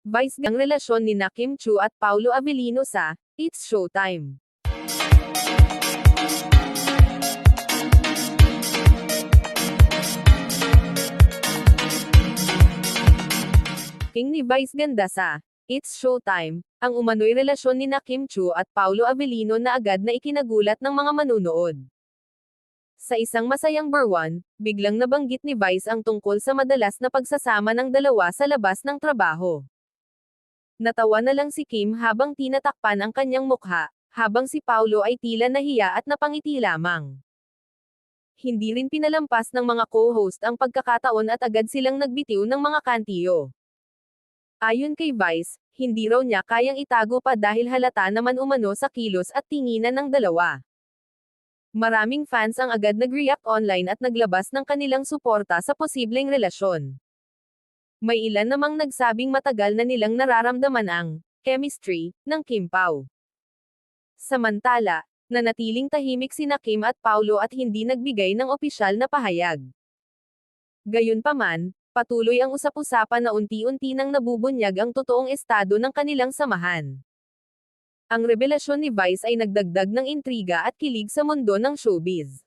Vice ang relasyon ni na Kim Chu at Paulo Avellino sa It's Showtime. King ni Vice ganda sa It's Showtime, ang umano'y relasyon ni na Kim Chu at Paulo Avellino na agad na ikinagulat ng mga manunood. Sa isang masayang burwan, biglang nabanggit ni Vice ang tungkol sa madalas na pagsasama ng dalawa sa labas ng trabaho. Natawa na lang si Kim habang tinatakpan ang kanyang mukha, habang si Paulo ay tila nahiya at napangiti lamang. Hindi rin pinalampas ng mga co-host ang pagkakataon at agad silang nagbitiw ng mga kantiyo. Ayon kay Vice, hindi raw niya kayang itago pa dahil halata naman umano sa kilos at tinginan ng dalawa. Maraming fans ang agad nag-react online at naglabas ng kanilang suporta sa posibleng relasyon. May ilan namang nagsabing matagal na nilang nararamdaman ang chemistry ng Kim Pao. Samantala, nanatiling tahimik sina Kim at Paulo at hindi nagbigay ng opisyal na pahayag. Gayunpaman, patuloy ang usap-usapan na unti-unti nang nabubunyag ang totoong estado ng kanilang samahan. Ang revelasyon ni Vice ay nagdagdag ng intriga at kilig sa mundo ng showbiz.